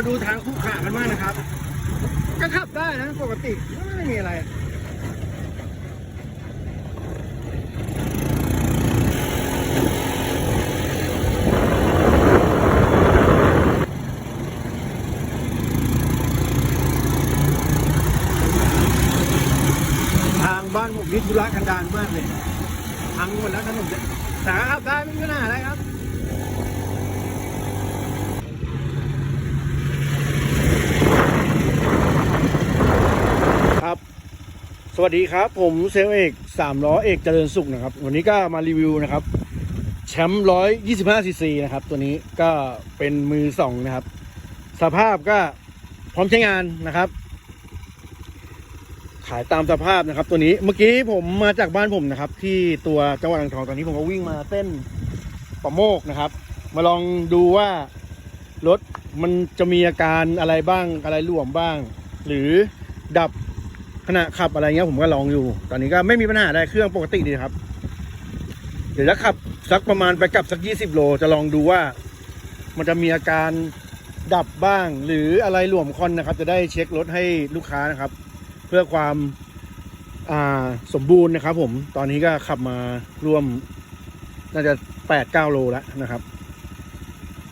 มาดูทางคู่ขากันมากนะครับ ก็ขับได้นะปกติไม่มีอะไรทางบ้านผมนี่ธุระกันดารมากเลยพังหมดแล้วถนนแต่ก็ขับได้ไม่มีปัญหาอะไรครับ สวัสดีครับผมเซลเอกสามล้อเอกเจริญสุขนะครับ วันนี้ก็มารีวิวนะครับแชมป์ร้อยยี่สิบห้าซีซีนะครับ ตัวนี้ก็เป็นมือสองนะครับ สภาพก็พร้อมใช้งานนะครับ ขายตามสภาพนะครับ ตัวนี้เมื่อกี้ผมมาจากบ้านผมนะครับ ที่ตัวจังหวัดอ่างทองตอนนี้ผมก็วิ่งมาเส้นประโมกนะครับ มาลองดูว่ารถมันจะมีอาการอะไรบ้างอะไรหลวมบ้าง หรือดับ ขณะขับอะไรเงี้ยผมก็ลองอยู่ ตอนนี้ก็ไม่มีปัญหาอะไรเครื่องปกติดีครับ เดี๋ยวจะขับสักประมาณไปกลับสัก 20 โล จะลองดูว่า มันจะมีอาการดับบ้าง หรืออะไรหลวมคอนนะครับ จะได้เช็ครถให้ลูกค้านะครับ เพื่อความสมบูรณ์นะครับ ผมตอนนี้ก็ขับมาร่วม น่าจะแปดเก้าโลแล้วนะครับ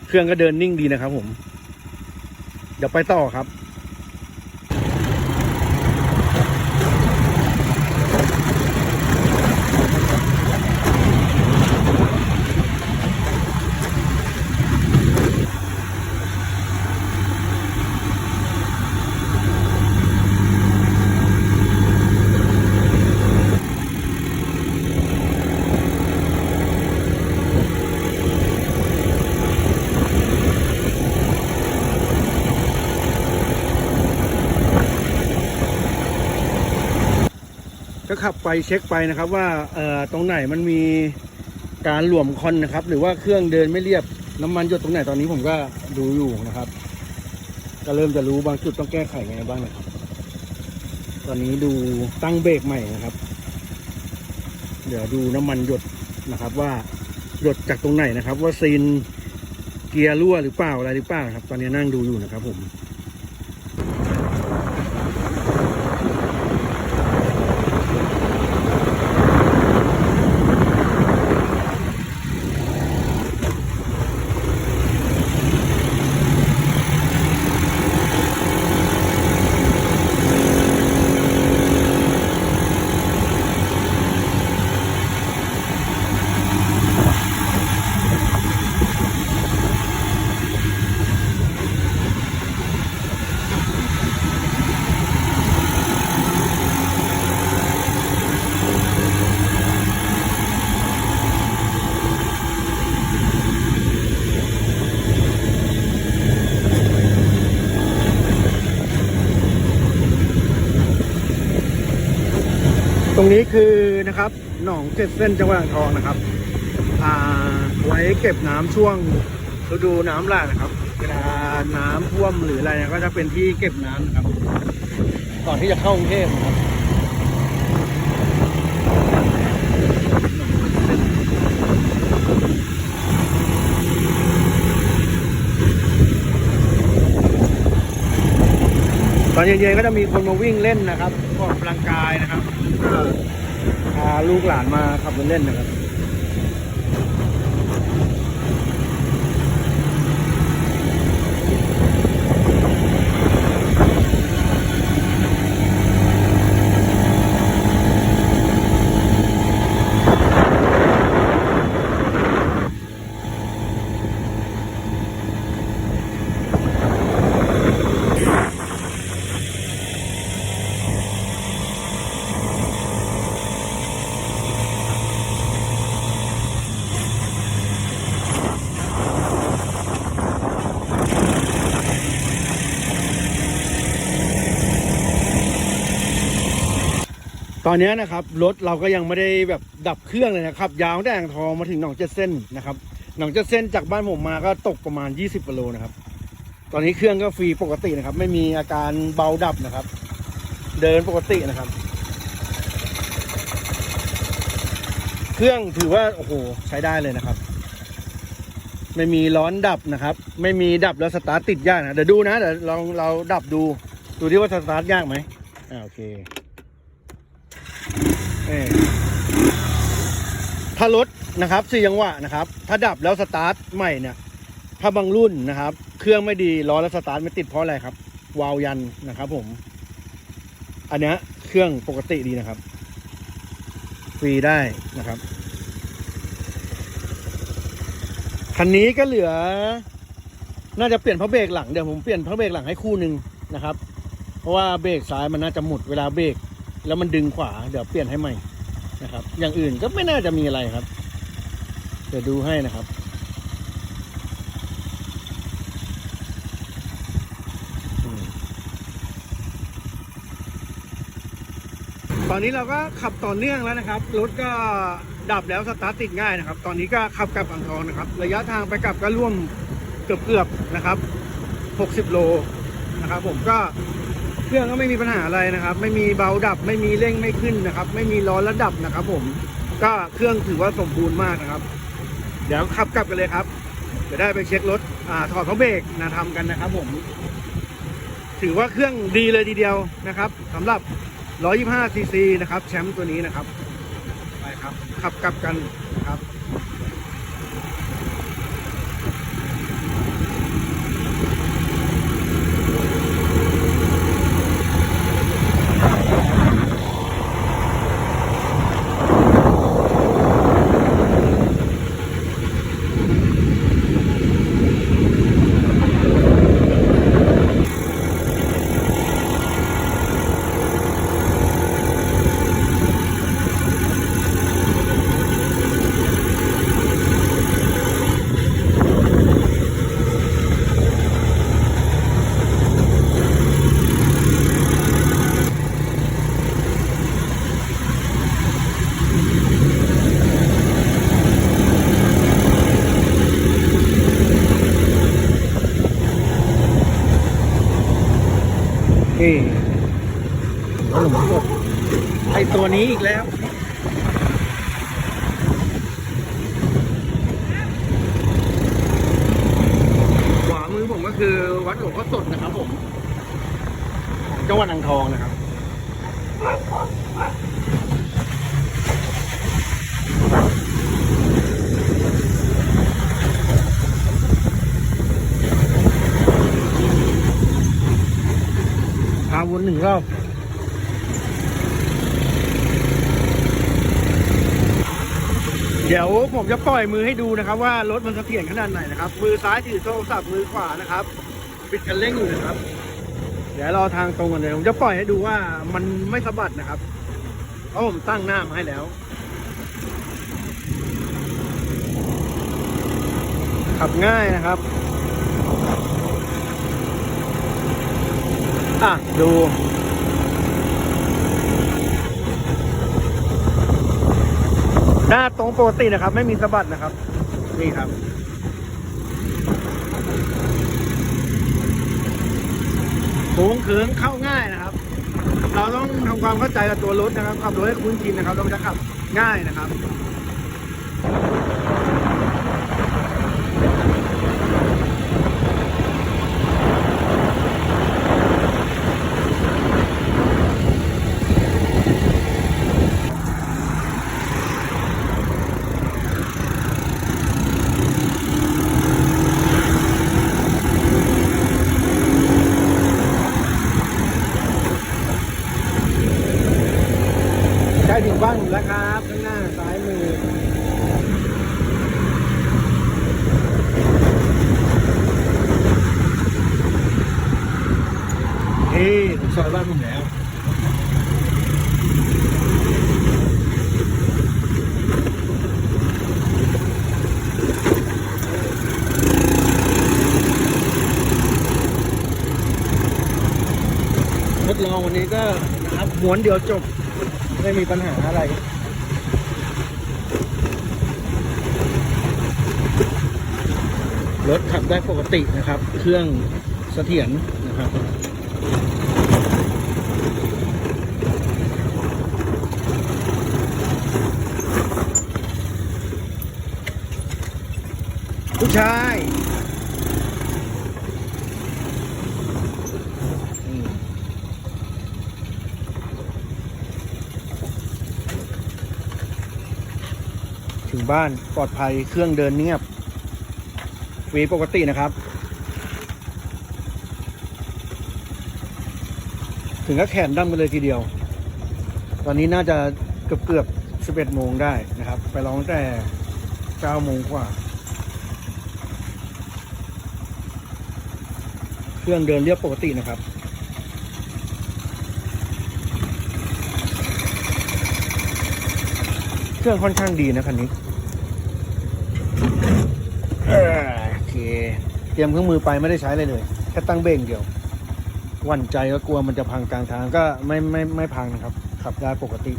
เครื่องก็เดินนิ่งดีนะครับ ผม เดี๋ยวไปต่อครับ ก็ขับไปเช็คไปนะครับว่าเอ่อตรงไหนมันมีการหลวมคอนนะครับ หรือว่าเครื่องเดินไม่เรียบน้ำมันหยดตรงไหนตอนนี้ผมก็ดูอยู่นะครับ ก็เริ่มจะรู้บางจุดต้องแก้ไขไงบ้างนะครับ ตอนนี้ดูตั้งเบรกใหม่นะครับ เดี๋ยวดูน้ำมันหยดนะครับ ว่าหยดจากตรงไหนนะครับ ว่าซีนเกียร์รั่วหรือเปล่าอะไรหรือเปล่าครับ ตอนนี้นั่งดูอยู่นะครับผม ตรงนี้คือนะครับหนองเจ็ดเส้นจังหวัดอ่างทองนะครับอ่าไว้เก็บน้ำช่วงฤดูน้ำหลากนะครับ เวลาน้ำท่วมหรืออะไรก็จะเป็นที่เก็บน้ำนะครับ ก่อนที่จะเข้ากรุงเทพนะครับ ตอนเย็นๆก็จะมีคนมาวิ่งเล่นนะครับออกกำลังกายนะครับพาลูกหลานมาขับรถเล่นนะครับ ตอนนี้นะครับรถเราก็ยังไม่ได้แบบดับเครื่องเลยนะครับ ยาวตั้งแต่อ่างทองมาถึงหนองเจ็ดเส้นนะครับหนองเจ็ดเส้นจากบ้านผมมาก็ตกประมาณ 20กิโลนะครับ ตอนนี้เครื่องก็ฟรีปกตินะครับ ไม่มีอาการเบาดับนะครับ เดินปกตินะครับ เครื่องถือว่าโอ้โหใช้ได้เลยนะครับ ไม่มีร้อนดับนะครับ ไม่มีดับแล้วสตาร์ทติดยากนะเดี๋ยวดูนะเดี๋ยวลองเราดับดูดูที่ว่าสตาร์ทยากไหมอ่าโอเค ถ้ารถนะครับสี่จังหวะนะครับ ถ้าดับแล้วสตาร์ทใหม่เนี่ย ถ้าบางรุ่นนะครับ เครื่องไม่ดีล้อแล้วสตาร์ทไม่ติดเพราะอะไรครับ วาล์วยันนะครับผม อันเนี้ยเครื่องปกติดีนะครับ ฟรีได้นะครับคันนี้ก็เหลือ น่าจะเปลี่ยนพระเบรกหลังเดี๋ยวผมเปลี่ยนพระเบรกหลังให้คู่หนึ่งนะครับ เพราะว่าเบรกซ้ายมันน่าจะหมุดเวลาเบรก แล้วมันดึงขวาเดี๋ยวเปลี่ยนให้ใหม่นะครับ อย่างอื่นก็ไม่น่าจะมีอะไรครับ เดี๋ยวดูให้นะครับ ตอนนี้เราก็ขับต่อเนื่องแล้วนะครับ รถก็ดับแล้วสตาร์ทติดง่ายนะครับ ตอนนี้ก็ขับกลับอ่างทองนะครับ ระยะทางไปกลับก็ร่วมเกือบเกือบๆนะครับ 60 โลนะครับ ผมก็ เครื่องก็ไม่มีปัญหาอะไรนะครับ ไม่มีเบาดับ ไม่มีเร่งไม่ขึ้นนะครับ ไม่มีร้อนระดับนะครับ ผม ก็เครื่องถือว่าสมบูรณ์มากนะครับ เดี๋ยวขับกลับกันเลยครับจะได้ไปเช็ครถอ่าถอดพระเบรกนะทำกันนะครับ ผม ถือว่าเครื่องดีเลยทีเดียวนะครับสำหรับ 125ซีซีนะครับ แชมป์ตัวนี้นะครับไปครับ ขับกลับกันนะครับ นี่ขนมสดไอตัวนี้อีกแล้วขวามือผมก็คือวัดหลวงพ่อสดนะครับผมของจังหวัดอ่างทองนะครับาวนหนึ่งรอบเดี๋ยวผมจะปล่อยมือให้ดูนะครับ ว่ารถมันเสถียรขนาดไหนนะครับ มือซ้ายถือโทรศัพท์มือขวานะครับ ปิดคันเร่งอยู่นะครับ เดี๋ยวรอทางตรงกันเลยผมจะปล่อยให้ดูว่ามันไม่สะบัดนะครับเพราะผมตั้งหน้ามาให้แล้ว ขับง่ายนะครับ อะ ดู หน้าตรงปกตินะครับ ไม่มีสะบัดนะครับ นี่ครับโค้งเขิงเข้าง่ายนะครับ เราต้องทำความเข้าใจกับตัวรถนะครับขับรถให้คุ้นชินนะครับเราจะขับง่ายนะครับ ใกล้ถึงบ้านผมแล้วครับข้างหน้าซ้ายมือ เฮ้ยถึง ซอยบ้านผมแล้วทดลองวันนี้ก็นะครับม้วนเดียวจบ ไม่มีปัญหาอะไรรถขับได้ปกตินะครับ เครื่องเสถียรนะครับ ทุกเช้าใช่อืมถึงบ้านปลอดภัยเครื่องเดินเงียบเวปกตินะครับ ถึงก็แขนดำกันเลยทีเดียว ตอนนี้น่าจะเกือบเกือบสิบเอ็ดโมงได้นะครับ ไปร้องแต่เก้าโมงกว่า เครื่องเดินเรียบปกตินะครับเครื่องค่อนข้างดีนะคันนี้เอ่อโอเค เตรียมเครื่องมือไปไม่ได้ใช้เลยเลยแค่ตั้งเบรกเดียวหวั่นใจก็กลัวมันจะพังกลางทางก็ไม่ไม่ไม่พังนะครับ ขับได้ปกติ